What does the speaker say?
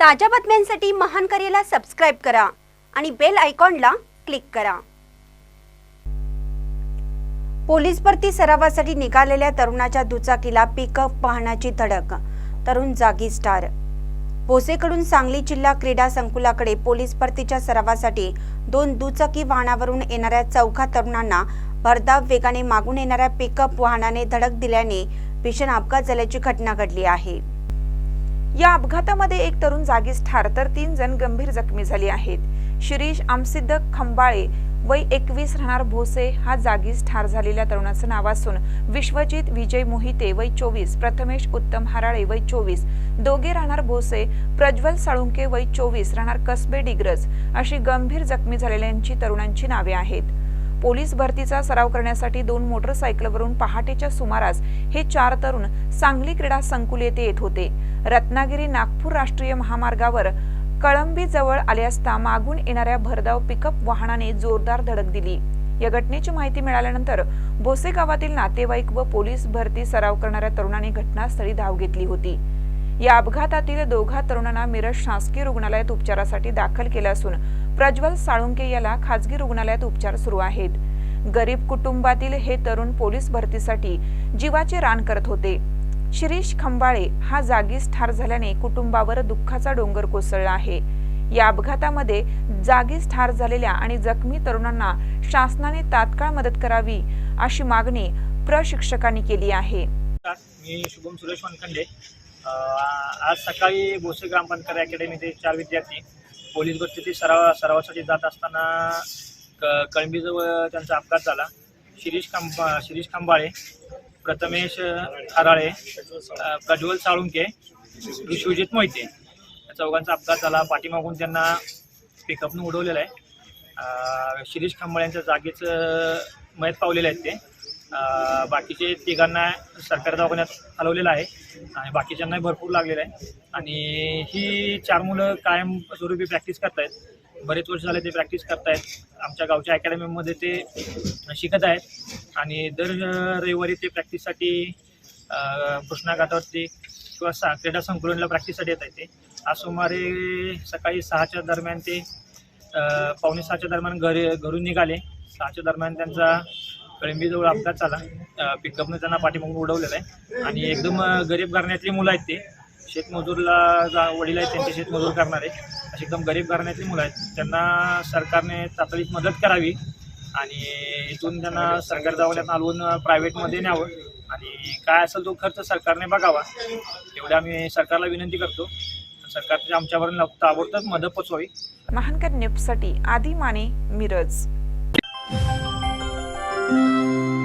ताज्या बातम्यांसाठी महान करेला सबस्क्राईब करा आणि बेल आयकॉनला क्लिक करा. पोलीस भरती सरावासाठी निघालेल्या तरुणाच्या दुचाकीला पिकअप वाहनाची धडक तरुण जागी स्टार भोसेकडून सांगली जिल्हा क्रीडा संकुलाकडे पोलीस भरतीच्या सरावासाठी दोन दुचाकी वाहनावरून येणाऱ्या चौघा तरुणांना भरधाव वेगाने मागून येणाऱ्या पिकअप वाहनाने धडक दिल्याने भीषण अपघात झाल्याची घटना घडली आहे. या अपघातामध्ये एक तरुण जागीच ठार तर तीन जण गंभीर जखमी झाले आहेत. शिरीष आमसिद्ध खंबाळे वय एकवीस राहणार भोसे हा जागीच ठार झालेल्या तरुणाचं नाव असून विश्वजित विजय मोहिते वय चोवीस प्रथमेश उत्तम हराळे वय चोवीस दोघे राहणार भोसे प्रज्वल साळुंके वय चोवीस राहणार कसबे डिग्रज अशी गंभीर जखमी झालेल्यांची तरुणांची नावे आहेत. पोलीस भरतीचा सराव करण्यासाठी दोन मोटरसायकलवरून पहाटेच्या सुमारास हे चार तरुण सांगली क्रीडा संकुल येथे येत होते. रत्नागिरी नागपूर राष्ट्रीय महामार्गावर कळंबी जवळ आले असता मागून येणाऱ्या भरधाव पिकअप वाहनाने जोरदार धडक दिली. या घटनेची माहिती मिळाल्यानंतर भोसे गावातील नातेवाईक व पोलीस भरती सराव करणाऱ्या तरुणांनी घटनास्थळी धाव घेतली होती. या अपघातातील दोघा तरुणांना मिरज शासकीय रुग्णालयात उपचारासाठी दाखल केलं असून प्रज्वल साळुंके याला खाजगी रुग्णालयात उपचार सुरू आहेत. गरीब कुटुंबातील हे तरुण पोलीस भरतीसाठी जीवाचे रान करत होते. शिरीष खंबाळे हा जागीच ठार झाल्याने कुटुंबावर दुःखाचा डोंगर कोसळला आहे. या अपघातामध्ये जागीच ठार झालेल्या आणि जखमी तरुणांना शासनाने तात्काळ मदत करावी अशी मागणी प्रशिक्षकांनी केली आहे. मी शुभम सुरेश वानखंडे. आज सकाळी भोसे ग्रामपंचायत अकॅडमीचे चार विद्यार्थी पोलीस भरतीतील सराव सरावासाठी जात असताना क कळंबीजवळ त्यांचा अपघात झाला. शिरीष खांब शिरीष खांबाळे प्रथमेश हराळे प्रज्वल साळुंके विश्वजित मोहिते या चौघांचा अपघात झाला. पाठीमागून त्यांना पिकअपनं उडवलेलं आहे. शिरीष खांबाळे यांच्या जागीच मयत पावलेले आहेत ते. बाकीचे तिघांना सरकारी दवाखान्यात हलवलेलं आहे आणि बाकीच्यांनाही भरपूर लागलेलं आहे. आणि ही चार मुलं कायम स्वरूपी प्रॅक्टिस करतायत. बरेच वर्ष झाले ते प्रॅक्टिस करतायत. आमच्या गावच्या अकॅडमीमध्ये ते शिकत आहेत. आणि दर रविवारी ते प्रॅक्टिससाठी कृष्णा घाटावरती किंवा सा क्रीडा संकुलनला प्रॅक्टिससाठी येत आहेत ते. आज सुमारे सकाळी सहाच्या दरम्यान ते पावणे सहाच्या दरम्यान घरी घरून निघाले. सहाच्या दरम्यान त्यांचा कळंबीजवळ अपघात झाला पिकअपनं त्यांना पाठीमागून उडवलेलं आहे. आणि एकदम गरीब घराण्यातली मुलं आहेत ते. शेतमजूरला जा वडील आहेत त्यांचे शेतमजूर करणारे अशी एकदम गरीब घराण्यातली मुलं आहेत. त्यांना सरकारने तातडीत मदत करावी आणि इथून त्यांना सरकारी दवाखान्यात हलवून प्रायव्हेटमध्ये न्यावं. आणि काय असेल तो खर्च सरकारने बघावा. एवढे आम्ही सरकारला विनंती करतो. सरकारची आमच्यावर ताबडतोब मदत पोचवावी. महानकर न्यूजसाठी आदी माने मिरज. Música